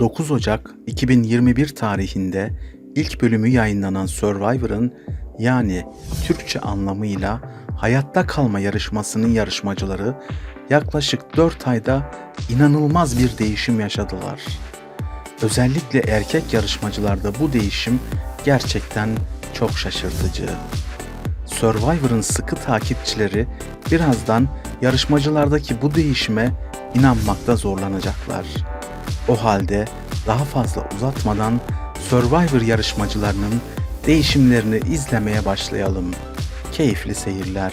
9 Ocak 2021 tarihinde ilk bölümü yayınlanan Survivor'ın yani Türkçe anlamıyla hayatta kalma yarışmasının yarışmacıları yaklaşık 4 ayda inanılmaz bir değişim yaşadılar. Özellikle erkek yarışmacılarda bu değişim gerçekten çok şaşırtıcı. Survivor'ın sıkı takipçileri birazdan yarışmacılardaki bu değişime inanmakta zorlanacaklar. O halde daha fazla uzatmadan Survivor yarışmacılarının değişimlerini izlemeye başlayalım. Keyifli seyirler.